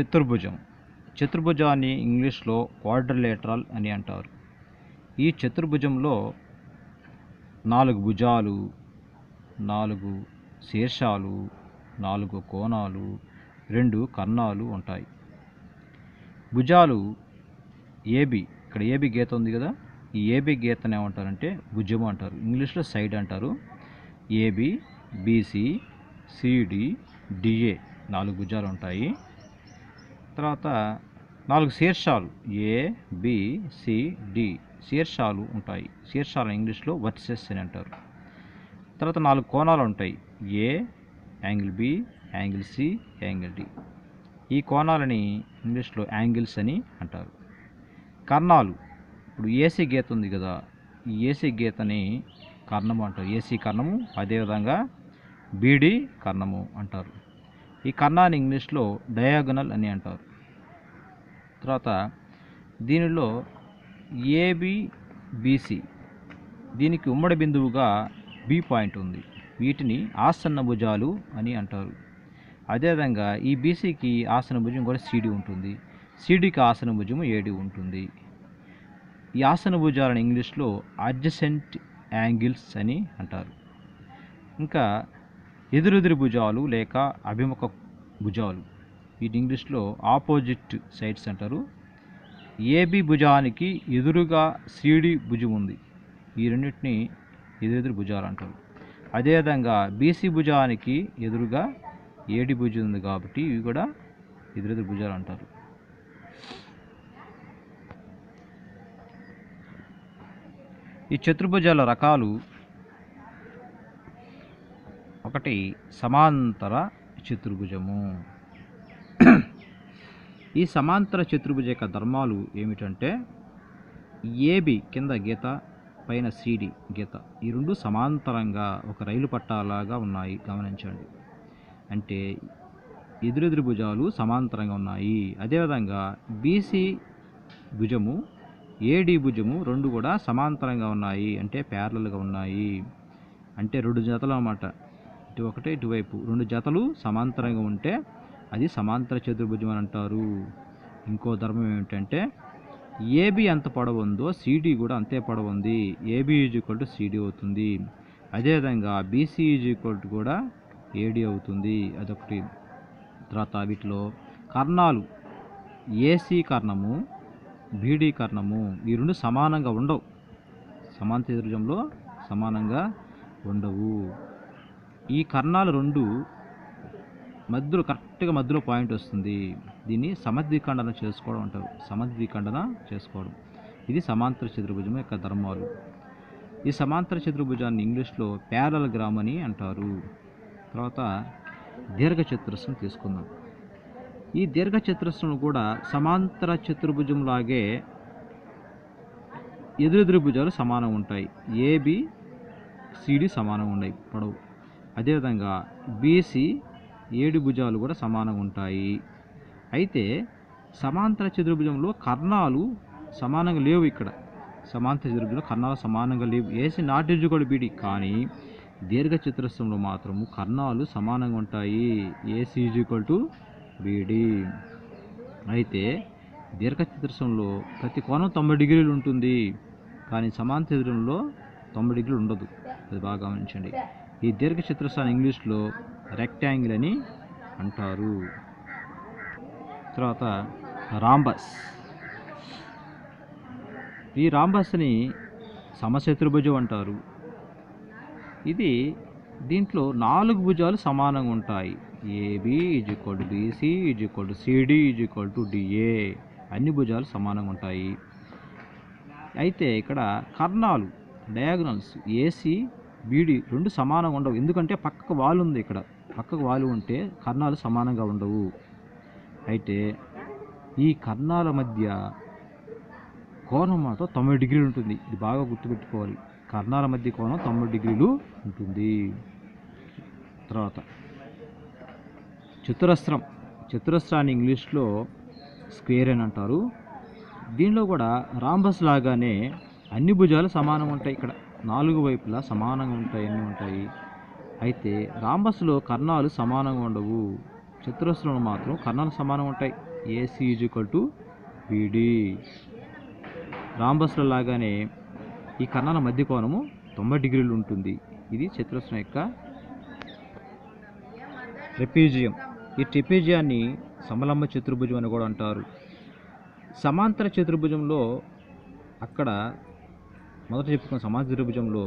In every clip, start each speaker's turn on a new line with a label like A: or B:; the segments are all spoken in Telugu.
A: చతుర్భుజం. చతుర్భుజాన్ని ఇంగ్లీష్లో క్వాడ్రిలేటరల్ అని అంటారు. ఈ చతుర్భుజంలో నాలుగు భుజాలు నాలుగు శీర్షాలు నాలుగు కోణాలు రెండు కన్నాలు ఉంటాయి. భుజాలు ఏబి ఇక్కడ ఏబి గీత ఉంది కదా? ఈ ఏబి గీతను ఏమంటారంటే భుజం అంటారు. ఇంగ్లీష్లో సైడ్ అంటారు. ఏబి బీసీ సిడి డిఏ నాలుగు భుజాలు ఉంటాయి. తర్వాత నాలుగు శీర్షాలు ఏ బి సి డి శీర్షాలు ఉంటాయి. శీర్షాలు ఇంగ్లీష్లో వర్సెస్ అని అంటారు. తర్వాత నాలుగు కోణాలు ఉంటాయి. A angle B angle C angle D. ఈ కోణాలని ఇంగ్లీష్లో యాంగిల్స్ అని అంటారు. కర్ణాలు ఇప్పుడు ఏసీ గీత ఉంది కదా ఈ ఏసీ గీతని కర్ణము అంటారు. ఏసీ కర్ణము అదేవిధంగా బీడీ కర్ణము అంటారు. ఈ కర్ణాన్ని ఇంగ్లీష్లో డయాగనల్ అని అంటారు. తర్వాత దీనిలో ఏబిబిసి దీనికి ఉమ్మడి బిందువుగా బి పాయింట్ ఉంది. వీటిని ఆసన్న భుజాలు అని అంటారు. అదేవిధంగా ఈ బీసీకి ఆసన భుజం కూడా సిడి ఉంటుంది. సిడికి ఆసన భుజము ఏడి ఉంటుంది. ఈ ఆసన భుజాలను ఇంగ్లీష్లో అడ్జసెంట్ యాంగిల్స్ అని అంటారు. ఇంకా ఎదురెదురు భుజాలు లేక అభిముఖ భుజాలు వీటి ఇంగ్లీష్లో ఆపోజిట్ సైడ్స్ అంటారు. ఏబి భుజానికి ఎదురుగా సిడి భుజం ఉంది. ఈ రెండింటిని ఎదురెదురు భుజాలు అంటారు. అదేవిధంగా బీసీ భుజానికి ఎదురుగా ఏడి భుజం ఉంది కాబట్టి ఇవి కూడా ఎదురెదురు భుజాలు అంటారు. ఈ చతుర్భుజాల రకాలు ఒకటి సమాంతర చతుర్భుజము. ఈ సమాంతర చతుర్భుజ యొక్క ధర్మాలు ఏమిటంటే ఏబి కింద గీత పైన సిడి గీత. ఈ రెండు సమాంతరంగా ఒక రైలు పట్టాలాగా ఉన్నాయి. గమనించండి. అంటే ఎదురెదురు భుజాలు సమాంతరంగా ఉన్నాయి. అదేవిధంగా బీసీ భుజము ఏడి భుజము రెండు కూడా సమాంతరంగా ఉన్నాయి అంటే ప్యారలల్గా ఉన్నాయి. అంటే రెండు జతలు అన్నమాట. ఇటు ఒకటే ఇటువైపు రెండు జతలు సమాంతరంగా ఉంటే అది సమాంతర చతుర్భుజం అని అంటారు. ఇంకో ధర్మం ఏమిటంటే ఏబి ఎంత పొడవు ఉందో సిడి కూడా అంతే పొడవు ఉంది. AB is equal to CD అవుతుంది. అదేవిధంగా బీసీ ఈజ్ ఈక్వల్ టు కూడా ఏడి అవుతుంది. అదొకటి. తర్వాత వీటిలో కర్ణాలు. ఏసీ కర్ణము బీడీకరణము. ఈ రెండు సమానంగా ఉండవు. సమాంత చతుర్భుజంలో సమానంగా ఉండవు. ఈ కర్ణాలు రెండు మధ్యలో కరెక్ట్గా మధ్యలో పాయింట్ వస్తుంది. దీన్ని సమద్విఖండన చేసుకోవడం అంటారు. సమద్విఖండన చేసుకోవడం. ఇది సమాంతర చతుర్భుజం యొక్క ధర్మాలు. ఈ సమాంతర చతుర్భుజాన్ని ఇంగ్లీష్లో ప్యారలగ్రామ్ అని అంటారు. తర్వాత దీర్ఘచతురస్రం తీసుకుందాం. ఈ దీర్ఘ చతురస్రం కూడా సమాంతర చతుర్భుజం లాగే ఎదురెదురు భుజాలు సమానం ఉంటాయి. ఏబి సిడి సమానం ఉన్నాయి పొడవు. అదేవిధంగా బీసీ ఏడు భుజాలు కూడా సమానంగా ఉంటాయి. అయితే సమాంతర చతుర్భుజంలో కర్ణాలు సమానంగా లేవు ఇక్కడ. సమాంతర చతుర్భుజంలో కర్ణాలు సమానంగా లేవు. ఏసి నాట్ కూడా బీడి కానీ దీర్ఘ చతురస్రంలో మాత్రము కర్ణాలు సమానంగా ఉంటాయి. AC equal to BD. అయితే దీర్ఘచతురస్రంలో ప్రతి కోణం తొంభై డిగ్రీలు ఉంటుంది. కానీ సమాంతర చతురంలో తొంభై డిగ్రీలు ఉండదు. అది బాగా గమనించండి. ఈ దీర్ఘచతురస్రాన్ని ఇంగ్లీష్లో రెక్టాంగిల్ అని అంటారు. తర్వాత రాంబస్ ఈ రాంబస్ని సమశత్రుభుజం అంటారు. ఇది దీంట్లో నాలుగు భుజాలు సమానంగా ఉంటాయి. AB is equal to BC is equal to CD is equal to DA అన్ని భుజాలు సమానంగా ఉంటాయి. అయితే ఇక్కడ కర్ణాలు డయాగ్నల్స్ ఏసీ బీడి రెండు సమానంగా ఉండవు. ఎందుకంటే పక్కకు వాలు ఉంది ఇక్కడ. పక్కకు వాలు ఉంటే కర్ణాలు సమానంగా ఉండవు. అయితే ఈ కర్ణాల మధ్య కోణం మాత్రం తొంభై డిగ్రీలు ఉంటుంది. ఇది బాగా గుర్తుపెట్టుకోవాలి. కర్ణాల మధ్య కోణం తొంభై డిగ్రీలు ఉంటుంది. తర్వాత చతురస్రం చతురస్రాన్ని ఇంగ్లీష్లో స్క్వేర్ అని అంటారు. దీనిలో కూడా రాంబస్ లాగానే అన్ని భుజాలు సమానం ఉంటాయి. ఇక్కడ నాలుగు వైపులా సమానంగా ఉంటాయి అన్నీ ఉంటాయి. అయితే రాంబస్లో కర్ణాలు సమానంగా ఉండవు. చతురస్రంలో మాత్రం కర్ణాలు సమానంగా ఉంటాయి. ఏసీ ఈజ్వల్ టు బీడీ రాంబస్లో లాగానే ఈ కర్ణాల మధ్య కోణము తొంభై డిగ్రీలు ఉంటుంది. ఇది చతురస్రం యొక్క రెప్యూజియం ఈ ట్రిపేజియాన్ని సమలంబ చతుర్భుజం అని కూడా అంటారు. సమాంతర చతుర్భుజంలో అక్కడ మొదట చెప్పుకున్న సమాంతర చతుర్భుజంలో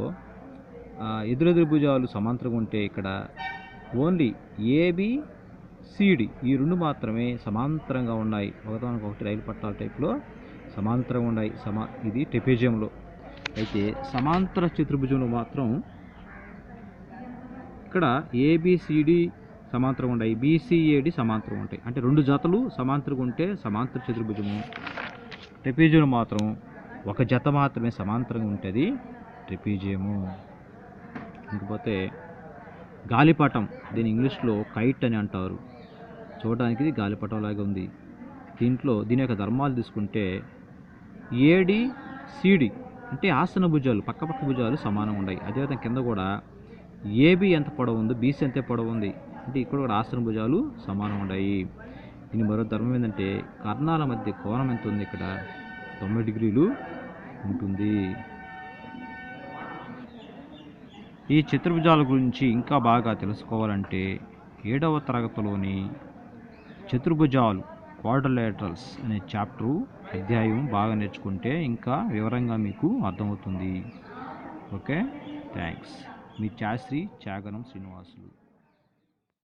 A: ఎదురెదురు భుజాలు సమాంతరంగా ఉంటే ఇక్కడ ఓన్లీ ఏబి సిడి ఈ రెండు మాత్రమే సమాంతరంగా ఉన్నాయి. ఒకదానికొకటి రైలు పట్టాల టైప్లో సమాంతరంగా ఉన్నాయి. సమా ఇది టెపేజియంలో అయితే సమాంతర చతుర్భుజంలో మాత్రం ఇక్కడ ఏబిసిడి సమాంతరంగా ఉంటాయి. బీసీఏడి సమాంతరం ఉంటాయి. అంటే రెండు జతలు సమాంతరంగా ఉంటే సమాంతర చతుర్భుజము. ట్రెపీజియం మాత్రం ఒక జత మాత్రమే సమాంతరంగా ఉంటుంది. ట్రెపీజియము. ఇంకపోతే గాలిపటం దీని ఇంగ్లీష్లో కైట్ అని అంటారు. చూడడానికి ఇది గాలిపటం లాగా ఉంది. దీంట్లో దీని యొక్క ధర్మాలు తీసుకుంటే ఏడి సిడి అంటే ఆసన భుజాలు పక్కపక్క భుజాలు సమానంగా ఉన్నాయి అదేవిధంగా కింద కూడా ఏబి ఎంత పొడవు ఉందో బీసీ ఎంత పొడవు ఉంది? అంటే ఇక్కడ కూడా ఆసన భుజాలు సమానంగా ఉన్నాయి దీని మరో ధర్మం ఏంటంటే కర్ణాల మధ్య కోణం ఎంత ఉంది ఇక్కడ? తొంభై డిగ్రీలు ఉంటుంది. ఈ చతుర్భుజాల గురించి ఇంకా బాగా తెలుసుకోవాలంటే ఏడవ తరగతిలోని చతుర్భుజాలు క్వాడ్రలేటరల్స్ అనే చాప్టరు అధ్యాయం బాగా నేర్చుకుంటే ఇంకా వివరంగా మీకు అర్థమవుతుంది. ఓకే? థ్యాంక్స్. మీ చాశ్రీ చాగనం శ్రీనివాసులు.